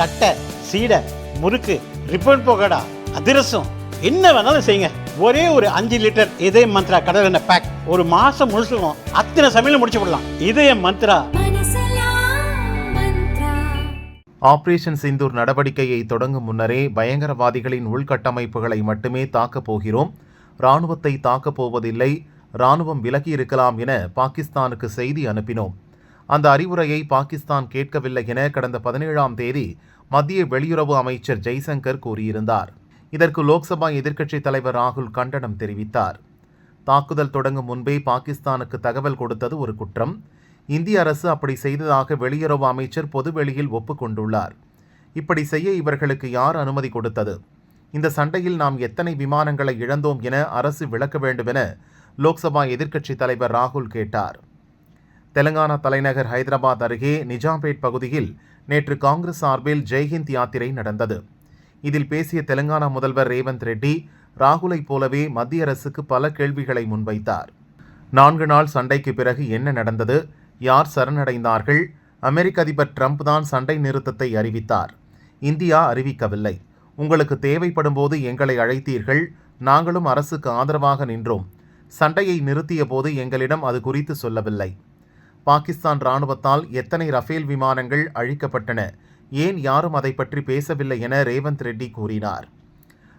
தட்டை சீடை முறுக்கு ரிப்பன் போகடா அதிரசம் என்ன வேணாலும் செய்யுங்க. ஒரே ஒரு அஞ்சு லிட்டர் இதய மந்த்ரா கடல் எண்ணெய் பேக் ஒரு மாசம் முழுசுக்கும் அத்தனை சமையல் முடிச்சு விடலாம். இதய மந்த்ரா. ஆபரேஷன் சிந்தூர் நடவடிக்கையை தொடங்கும் முன்னரே பயங்கரவாதிகளின் உள்கட்டமைப்புகளை மட்டுமே தாக்கப் போகிறோம். இராணுவத்தை தாக்கப் போவதில்லை இராணுவம் விலகி இருக்கலாம் என பாகிஸ்தானுக்கு செய்தி அனுப்பினோம். அந்த அறிவுரையை பாகிஸ்தான் கேட்கவில்லை என கடந்த பதினேழாம் தேதி மத்திய வெளியுறவு அமைச்சர் ஜெய்சங்கர் கூறியிருந்தார். இதற்கு லோக்சபா எதிர்க்கட்சித் தலைவர் ராகுல் கண்டனம் தெரிவித்தார். தாக்குதல் தொடங்கும் முன்பே பாகிஸ்தானுக்கு தகவல் கொடுத்தது ஒரு குற்றம். இந்திய அரசு அப்படி செய்ததாக வெளியுறவு அமைச்சர் பொதுவெளியில் ஒப்புக்கொண்டுள்ளார். இப்படி செய்ய இவர்களுக்கு யார் அனுமதி கொடுத்தது? இந்த சண்டையில் நாம் எத்தனை விமானங்களை இழந்தோம் என அரசு விளக்க வேண்டுமென லோக்சபா எதிர்க்கட்சித் தலைவர் ராகுல் கேட்டார். தெலங்கானா தலைநகர் ஹைதராபாத் அருகே நிஜாம்பேட் பகுதியில் நேற்று காங்கிரஸ் சார்பில் ஜெய்ஹிந்த் யாத்திரை நடந்தது. இதில் பேசிய தெலங்கானா முதல்வர் ரேவந்த் ரெட்டி ராகுலைப் போலவே மத்திய அரசுக்கு பல கேள்விகளை முன்வைத்தார். நான்கு நாள் சண்டைக்கு பிறகு என்ன நடந்தது? யார் சரணடைந்தார்கள்? அமெரிக்க அதிபர் ட்ரம்ப் தான் சண்டை நிறுத்தத்தை அறிவித்தார். இந்தியா அறிவிக்கவில்லை. உங்களுக்கு தேவைப்படும் போது எங்களை அழைத்தீர்கள். நாங்களும் அரசுக்கு ஆதரவாக நின்றோம். சண்டையை நிறுத்திய போது எங்களிடம் அது குறித்து சொல்லவில்லை. பாகிஸ்தான் ராணுவத்தால் எத்தனை ரஃபேல் விமானங்கள் அழிக்கப்பட்டன? ஏன் யாரும் அதை பற்றி பேசவில்லை என ரேவந்த் ரெட்டி கூறினார்.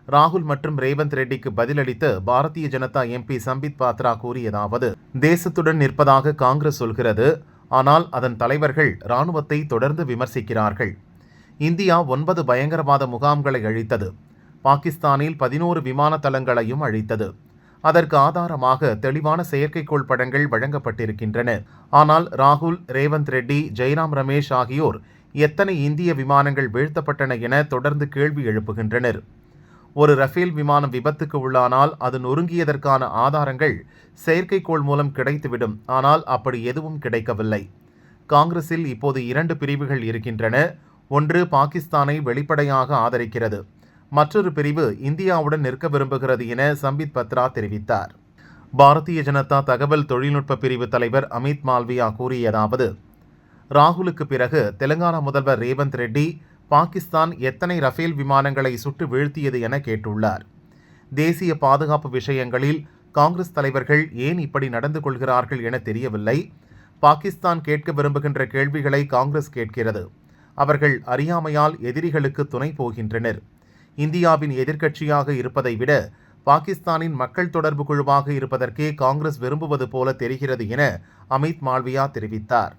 ராகுல் மற்றும் ரேவந்த் ரெட்டிக்கு பதிலளித்து பாரதிய ஜனதா எம்பி சம்பித் பாத்ரா கூறியதாவது தேசத்துடன் நிற்பதாக காங்கிரஸ் சொல்கிறது. ஆனால் அதன் தலைவர்கள் ராணுவத்தை தொடர்ந்து விமர்சிக்கிறார்கள். இந்தியா ஒன்பது பயங்கரவாத முகாம்களை அழித்தது. பாகிஸ்தானில் பதினோரு விமான தளங்களையும் அழித்தது. அதற்கு ஆதாரமாக தெளிவான செயற்கைக்கோள் படங்கள் வழங்கப்பட்டிருக்கின்றன. ஆனால் ராகுல் ரேவந்த் ரெட்டி ஜெய்ராம் ரமேஷ் ஆகியோர் எத்தனை இந்திய விமானங்கள் வீழ்த்தப்பட்டன என தொடர்ந்து கேள்வி எழுப்புகின்றனர். ஒரு ரஃபேல் விமானம் விபத்துக்கு உள்ளானால் அது நொறுங்கியதற்கான ஆதாரங்கள் செயற்கைக்கோள் மூலம் கிடைத்துவிடும். ஆனால் அப்படி எதுவும் கிடைக்கவில்லை. காங்கிரஸில் இப்போது இரண்டு பிரிவுகள் இருக்கின்றன. ஒன்று பாகிஸ்தானை வெளிப்படையாக ஆதரிக்கிறது. மற்றொரு பிரிவு இந்தியாவுடன் நிற்க விரும்புகிறது என சம்பித் பத்ரா தெரிவித்தார். பாரதிய ஜனதா தகவல் தொழில்நுட்ப பிரிவு தலைவர் அமித் மால்வியா கூறியதாவது ராகுலுக்கு பிறகு தெலங்கானா முதல்வர் ரேவந்த் ரெட்டி பாகிஸ்தான் எத்தனை ரஃபேல் விமானங்களை சுட்டு வீழ்த்தியது என கேட்டுள்ளார். தேசிய பாதுகாப்பு விஷயங்களில் காங்கிரஸ் தலைவர்கள் ஏன் இப்படி நடந்து கொள்கிறார்கள் என தெரியவில்லை. பாகிஸ்தான் கேட்க விரும்புகின்ற கேள்விகளை காங்கிரஸ் கேட்கிறது. அவர்கள் அறியாமையால் எதிரிகளுக்கு துணை போகின்றனர். இந்தியாவின் எதிர்க்கட்சியாக இருப்பதை விட பாகிஸ்தானின் மக்கள் தொடர்பு குழுவாக இருப்பதற்கே காங்கிரஸ் விரும்புவது போல தெரிகிறது என அமித் மால்வியா தெரிவித்தார்.